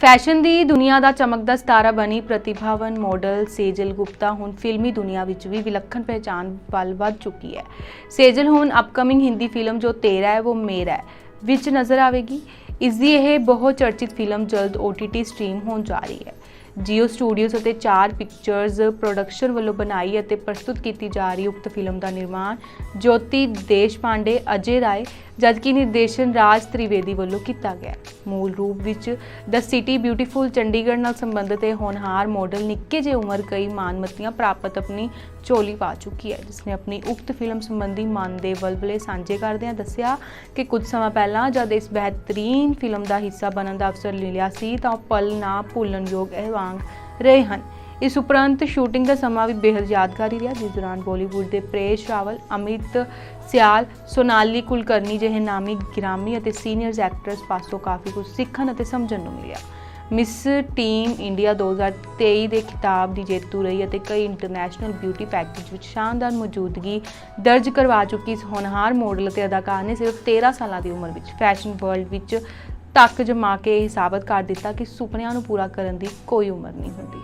Fashion ਦੀ ਦੁਨੀਆ ਦਾ ਚਮਕਦਾ ਸਤਾਰਾ ਬਣੀ ਪ੍ਰਤਿਭਾਵਾਨ ਮਾਡਲ ਸੇਜਲ ਗੁਪਤਾ ਹੁਣ ਫਿਲਮੀ ਦੁਨੀਆ ਵਿੱਚ ਵੀ ਵਿਲੱਖਣ ਪਹਿਚਾਨ ਵੱਲ ਵੱਧ ਚੁੱਕੀ ਹੈ। ਸੇਜਲ ਹੁਣ ਅਪਕਮਿੰਗ ਹਿੰਦੀ ਫਿਲਮ ਜੋ ਤੇਰਾ ਹੈ, ਉਹ ਮੇਰਾ ਹੈ, ਵਿੱਚ ਨਜ਼ਰ ਆਵੇਗੀ। ਇਸ ਦੀ ਇਹ ਬਹੁਤ ਚਰਚਿਤ ਫਿਲਮ ਜਲਦ OTT ਸਟ੍ਰੀਮ ਹੋਣ ਜਾ ਰਹੀ ਹੈ। ਜੀਓ ਸਟੂਡੀਓਜ਼ ਅਤੇ ਚਾਰ ਪਿਕਚਰਜ਼ ਪ੍ਰੋਡਕਸ਼ਨ ਵੱਲੋਂ ਬਣਾਈ ਅਤੇ ਪ੍ਰਸਤੁਤ ਕੀਤੀ ਜਾ ਰਹੀ ਉਕਤ ਫਿਲਮ ਦਾ ਨਿਰਮਾਣ ਜੋਤੀ ਦੇਸ਼ ਪਾਂਡੇ ਅਜੇ ਰਾਏ, ਜਦਕਿ ਨਿਰਦੇਸ਼ਨ ਰਾਜ ਤ੍ਰਿਵੇਦੀ ਵੱਲੋਂ ਕੀਤਾ ਗਿਆ। ਮੂਲ ਰੂਪ ਵਿੱਚ ਦ ਸਿਟੀ ਬਿਊਟੀਫੁਲ ਚੰਡੀਗੜ੍ਹ ਨਾਲ ਸੰਬੰਧਿਤ ਇਹ ਹੋਣਹਾਰ ਮਾਡਲ ਨਿੱਕੇ ਜਿਹੇ ਉਮਰ ਕਈ ਮਾਨਮਤੀਆਂ ਪ੍ਰਾਪਤ ਆਪਣੀ ਝੋਲੀ ਪਾ ਚੁੱਕੀ ਹੈ ਜਿਸ ਨੇ ਆਪਣੀ ਉਕਤ ਫਿਲਮ ਸੰਬੰਧੀ ਮਨ ਦੇ ਵਲਵਲੇ ਸਾਂਝੇ ਕਰਦਿਆਂ ਦੱਸਿਆ ਕਿ ਕੁਝ ਸਮਾਂ ਪਹਿਲਾਂ ਜਦ ਇਸ ਬਿਹਤਰੀਨ ਫਿਲਮ ਦਾ ਹਿੱਸਾ ਬਣਨ ਦਾ ਅਵਸਰ ਲਿਆ ਸੀ, ਤਾਂ ਉਹ ਪਲ ਨਾ ਭੁੱਲਣਯੋਗ ਇਹ ਵਾਂਗ ਰਹੇ ਹਨ। ਇਸ ਉਪਰੰਤ ਸ਼ੂਟਿੰਗ ਦਾ ਸਮਾਂ ਵੀ ਬੇहद ਯਾਦਗਾਰੀ ਰਿਹਾ, ਜਿਸ ਦੌਰਾਨ ਬਾਲੀਵੁੱਡ ਦੇ ਪ੍ਰੇਸ਼ ਰਾਵਲ, ਅਮਿਤ ਸਿਆਲ, ਸੋਨਾਲੀ ਕੁਲਕਰਨੀ ਜਿਹੇ ਨਾਮੀ ਗ੍ਰਾਮੀ ਅਤੇ ਸੀਨੀਅਰਸ ਐਕਟਰਸ ਪਾਸੋਂ ਕਾਫੀ ਕੁਝ ਸਿੱਖਣ ਅਤੇ ਸਮਝਣ ਨੂੰ ਮਿਲਿਆ। ਮਿਸ ਟੀਮ ਇੰਡੀਆ 2023 ਦੇ ਖਿਤਾਬ ਦੀ ਜੇਤੂ ਰਹੀ ਅਤੇ ਕਈ ਇੰਟਰਨੈਸ਼ਨਲ ਬਿਊਟੀ ਪੈਕੇਜ ਵਿੱਚ ਸ਼ਾਨਦਾਰ ਮੌਜੂਦਗੀ ਦਰਜ ਕਰਵਾ ਚੁੱਕੀ। ਇਸ ਹੋਣਹਾਰ ਮਾਡਲ ਅਤੇ ਅਦਾਕਾਰ ਨੇ ਸਿਰਫ 13 ਸਾਲਾਂ ਦੀ ਉਮਰ ਵਿੱਚ ਫੈਸ਼ਨ ਵਰਲਡ ਵਿੱਚ ਤੱਕ ਜਮਾ ਕੇ ਇਹ ਸਾਬਤ ਕਰ ਦਿੱਤਾ ਕਿ ਸੁਪਨਿਆਂ ਨੂੰ ਪੂਰਾ ਕਰਨ ਦੀ ਕੋਈ ਉਮਰ ਨਹੀਂ ਹੁੰਦੀ।